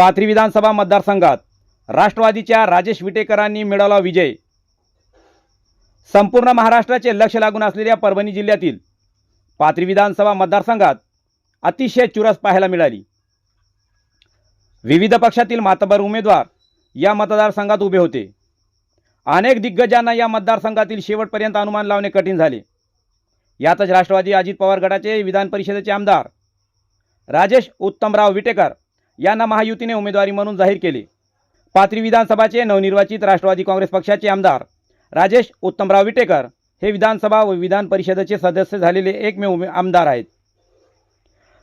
पाथरी विधानसभा मतदारसंघात राष्ट्रवादीच्या राजेश विटेकरांनी मिळवला विजय. संपूर्ण महाराष्ट्राचे लक्ष लागून असलेल्या परभणी जिल्ह्यातील पाथरी विधानसभा मतदारसंघात अतिशय चुरस पाहायला मिळाली. विविध पक्षातील मातबर उमेदवार या मतदारसंघात उभे होते. अनेक दिग्गजांना या मतदारसंघातील शेवटपर्यंत अनुमान लावणे कठीण झाले. यातच राष्ट्रवादी अजित पवार गटाचे विधान परिषदेचे आमदार राजेश उत्तमराव विटेकर यांना महायुतीने उमेदवारी म्हणून जाहीर केले. पाथरी विधानसभाचे नवनिर्वाचित राष्ट्रवादी काँग्रेस पक्षाचे आमदार राजेश उत्तमराव विटेकर हे विधानसभा व विधान परिषदेचे सदस्य झालेले एकमेव उमे आमदार आहेत.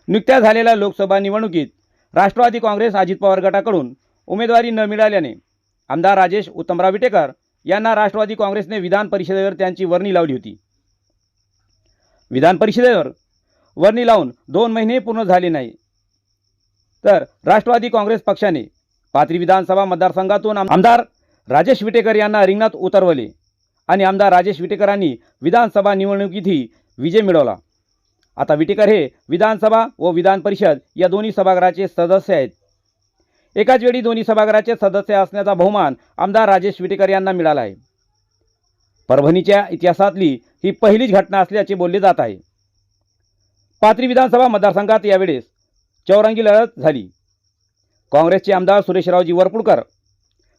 नुकत्याच झालेल्या लोकसभा निवडणुकीत राष्ट्रवादी काँग्रेस अजित पवार गटाकडून उमेदवारी न मिळाल्याने आमदार राजेश उत्तमराव विटेकर यांना राष्ट्रवादी काँग्रेसने विधान परिषदेवर त्यांची वर्णी लावली होती. विधान परिषदेवर वर्णी लावून दोन महिने पूर्ण झाले नाही. तर राष्ट्रवादी काँग्रेस पक्षाने पाथरी विधानसभा मतदारसंघातून आमदार राजेश विटेकर यांना रिंगणात उतरवले आणि आमदार राजेश विटेकरांनी विधानसभा निवडणुकीतही विजय मिळवला. आता विटेकर हे विधानसभा व विधान परिषद या दोन्ही सभागृहाचे सदस्य आहेत. एकाच वेळी दोन्ही सभागृहाचे सदस्य असण्याचा बहुमान आमदार राजेश विटेकर यांना मिळाला आहे. परभणीच्या इतिहासातली ही पहिलीच घटना असल्याचे बोलले जात आहे. पाथरी विधानसभा मतदारसंघात यावेळेस चौरंगी लढत झाली. काँग्रेसचे आमदार सुरेशरावजी वरपुडकर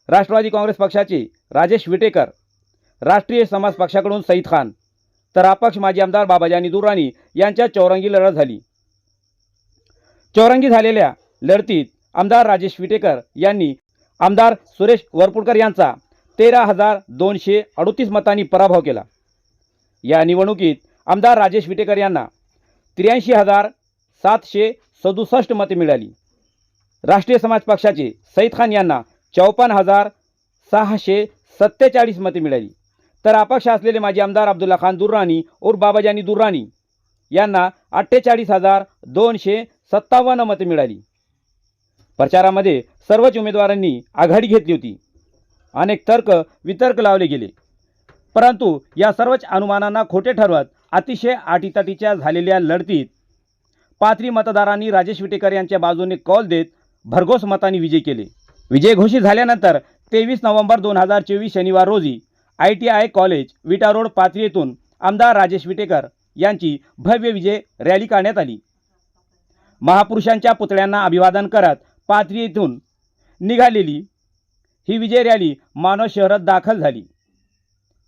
राष्ट्रवादी काँग्रेस पक्षाचे राजेश विटेकर राष्ट्रीय समाज पक्षाकडून सईद खान तर अपक्ष माजी आमदार बाबाजानी दुराणी यांच्या चौरंगी लढत झाली. चौरंगी झालेल्या लढतीत आमदार राजेश विटेकर यांनी आमदार सुरेश वरपुडकर यांचा तेरा हजार दोनशे अडोतीस मतांनी पराभव केला. या निवडणुकीत आमदार राजेश विटेकर यांना त्र्याऐंशी हजार सातशे सदुसष्ट मते मिळाली. राष्ट्रीय समाज पक्षाचे सईद खान यांना चौपन्न हजार सहाशे सत्तेचाळीस मते मिळाली. तर अपक्ष असलेले माजी आमदार अब्दुल्ला खान दुर्राणी और बाबाजानी दुर्राणी यांना अठ्ठेचाळीस हजार दोनशे सत्तावन्न मते मिळाली. प्रचारामध्ये सर्वच उमेदवारांनी आघाडी घेतली होती. अनेक तर्क वितर्क लावले गेले. परंतु या सर्वच अनुमानांना खोटे ठरवत अतिशय आटीतटीच्या झालेल्या लढतीत पाथरी मतदारांनी राजेश विटेकर यांच्या बाजूने कौल देत भरघोस मतांनी विजय केले. विजय घोषित झाल्यानंतर तेवीस नोव्हेंबर दोन हजार चोवीस शनिवार रोजी I T I college Vita road Pathri येथून आमदार राजेश विटेकर यांची भव्य विजय रॅली काढण्यात आली. महापुरुषांच्या पुतळ्यांना अभिवादन करत पाथरी येथून निघालेली ही विजय रॅली मानव शहरात दाखल झाली.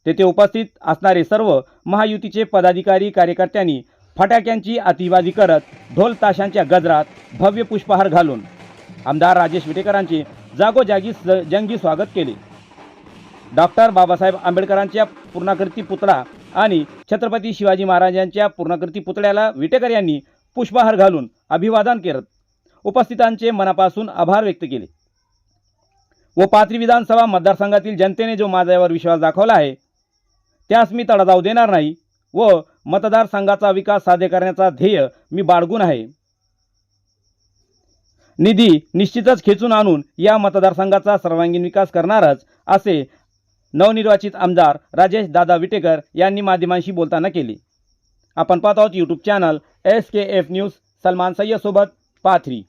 तेथे उपस्थित असणारे सर्व महायुतीचे पदाधिकारी कार्यकर्त्यांनी फटाक्यांची अतिवादी करत ढोल ताशांच्या गजरात भव्य पुष्पहार घालून आमदार राजेश विटेकरांचे जागोजागी स- जंगी स्वागत केले. डॉक्टर बाबासाहेब आंबेडकरांच्या पूर्णाकृती पुतळा आणि छत्रपती शिवाजी महाराजांच्या पूर्णाकृती पुतळ्याला विटेकर यांनी पुष्पहार घालून अभिवादन करत उपस्थितांचे मनापासून आभार व्यक्त केले. व पाथरी विधानसभा मतदारसंघातील जनतेने जो माझ्यावर विश्वास दाखवला आहे त्यास मी तडा जाऊ देणार नाही व मतदारसंघाचा विकास साध्य करण्याचा ध्येय मी बाळगून आहे. निधी निश्चितच खेचून आणून या मतदारसंघाचा सर्वांगीण विकास करणारच असे नवनिर्वाचित आमदार राजेश दादा विटेकर यांनी माध्यमांशी बोलताना केले. आपण पाहत आहोत YouTube channel S K F news Salman सय्यदसोबत Pathri.